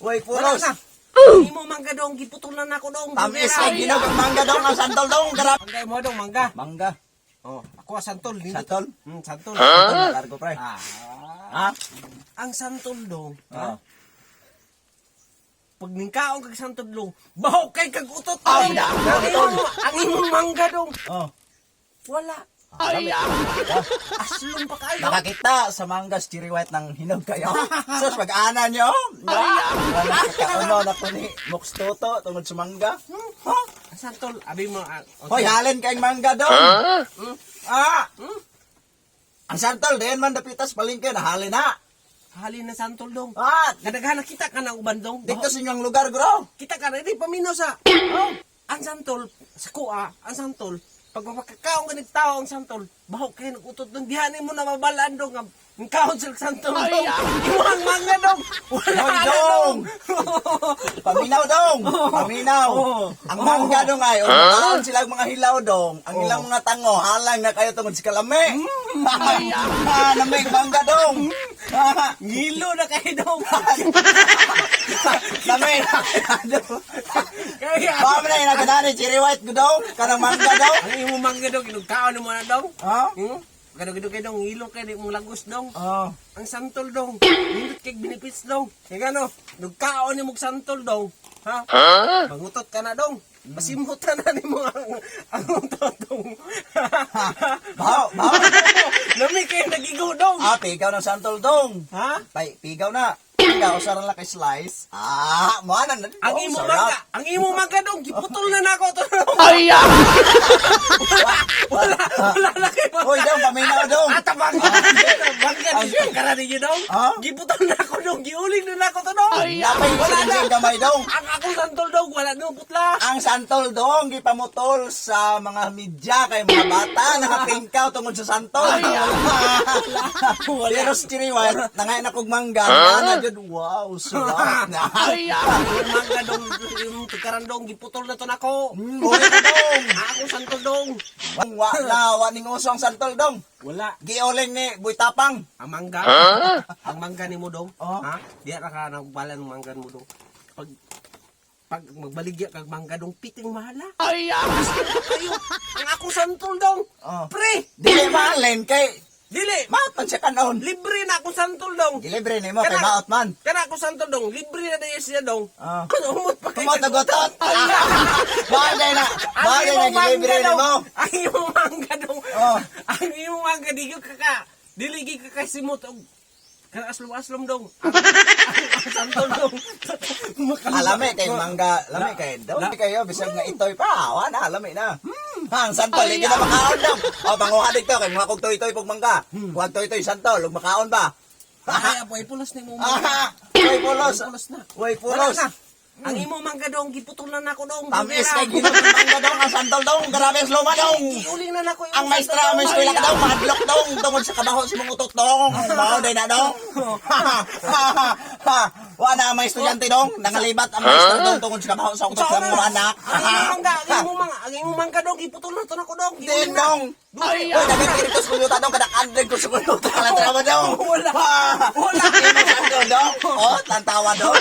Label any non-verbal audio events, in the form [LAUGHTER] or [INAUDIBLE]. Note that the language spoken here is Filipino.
Uy, pulos. na. Hindi mo mangga dong, giputulan ako dong. Tamis kay ginog ang mangga dong, ang santol dong. Garap. Mangga mo dong, mangga. Mangga. Oh, ako ang santol. Hindi. Santol? Hmm, santol. Santol, largo pre. Ah. Ha? Ang santol dong. Oh. Ha? Pag ningkaon kag santol dong, baho kay kag utot. Ah, dong. bida- ang, imong, ang imong mangga dong. Oh. Wala. Ay, Aslong pa kayo. Nakakita sa manggas cherry white ng hinog kayo. [LAUGHS] Sus, pag-ana nyo. Wala kakauno na po ni Mox Toto tungod sa mangga. Ha? Ang santol, abi mo. ah, Hoy, halin kayong mangga dong. Hmm? Ah! Hmm? Ang santol, diyan man dapitas palingke na halin na. Halin na santol dong. Ah! Kadaghan na kita ka na uban dong. Dito sa inyong lugar, bro. Kita ka na, di pamino sa. Oh. [COUGHS] Ang santol, sa kuha, ang santol, pag mapakakaon ka ng tao ang santol, baho kayo nag-utot doon, dihanin mo na mabalaan dong, ang ang kaon sa santol dong, iwang manga dong, wala Hoy, na dong! Paminaw dong! [LAUGHS] Paminaw! Ang mangga dong ay, o nakaroon sila mga hilaw dong. Ang ilang mga tango, halang na kayo tungod sa kalami. [LAUGHS] Ah, namig mangga dong. Ngilo na kayo dong. [LAUGHS] Namig na kayo dong. Kaya, Baka mo na yung naganani, cherry white ko dong. Kanang mangga dong. ang imo mangga dong, inugkaon mo na dong. Ha? Hmm? Kadog-kadog kayo dong, ngilo kayo, mong lagos dong. Oh. Ang santol dong, nindot kay benefits dong. Kaya gano, nugkaon ni mong santol dong. Ha? Mangutot ka na dong. Masimutan na ni mo ang, ang utot dong. Baho, baho. Ah, pigaw ng santol dong. Ha? Pay, pigaw na. Pigaw, sarang laki slice. Ah, mana na. Ang Oh, imo mangga, ang imo mangga dong, giputol na nako to. [LAUGHS] wala, wala na kayo. Hoy, dong, paminaw dong. At ang mangga, mangga ni yung karani niyo dong. Ha? Giputol na ako dong, giuling na nako to dong. Napay wala na. gamay dong. Ang akong santol dong, wala nung putla. Ang santol dong gipamutol sa mga media kay mga bata nakapingkaw tungod sa santol. [LAUGHS] Pero sa cherry white, nangay na kog mangga, na jud wow, sarap [LAUGHS] na. Yung mangga dong, yung tukaran dong, giputol na to nako. Mm, na dong. [LAUGHS] Akong santol dong. Wang wa na wa ning uso ang santol dong. Wala. Gioleng ni Boy Tapang. Ang mangga, ang mangga ni mo dong, Oh. ha? Diya ra ka nagbalan ng mangga mo dong. Pag pag magbaligya kag mangga dong piting mahala. Ay, kayo. Ang akong santol dong. Oh. Pre, Dili malen kay dili. maot man siya kanon. Libre na akong santol dong. Dilibre nimo kay maot man. Kana akong santol dong, libre na diya siya dong. Ah. Ano umot pa kayo. Kumot na gotot. [LAUGHS] Bagay na. Ang Bagay na imong mangga dilibre dong. nimo. Ang imong mangga dong. Oh. Ang imong mangga di ka ka. Diligi ka kay simot og kana aslom-aslom dong. [LAUGHS] Ang, ang, santol dong. Alami kay mangga, lami kay daw di kayo bisag nga itoy pa, awa na, lami na. Hang santol, hindi na makaon daw. O panguha dito kay mga kog toy-toy pag mangga. Kuwag toy-toy santol, ug makaon ba? Ay, apoy pulos ni mo. Aha, way pulos. Pulos na. Way pulos. Ang imo mangga dong giputulan nako dong. Tamis kay mangga dong, ang santol dong, grabe ang sloma dong. Giuling na nako Ang maestra, ang maestra ka daw, mahadlok dong, tungod sa kabaho si mong utot dong. Mao day na dong. [LAUGHS] Wa na ang estudyante dong, nangalibat ang maestra dong tungod sa kabaho sa utot sa mga anak. Ang imo mangga, ang imo [LAUGHS] mangga, ang imo mangga dong giputulan to nako dong. Din Giuling dong. Uy, nagkikirit ko sa kuyuta dong, kada andreg ko sa kuyuta. Kalantrawa [LAUGHS] dong. Wala. Wala. Wala. Wala. dong. Oh, tantawa dong.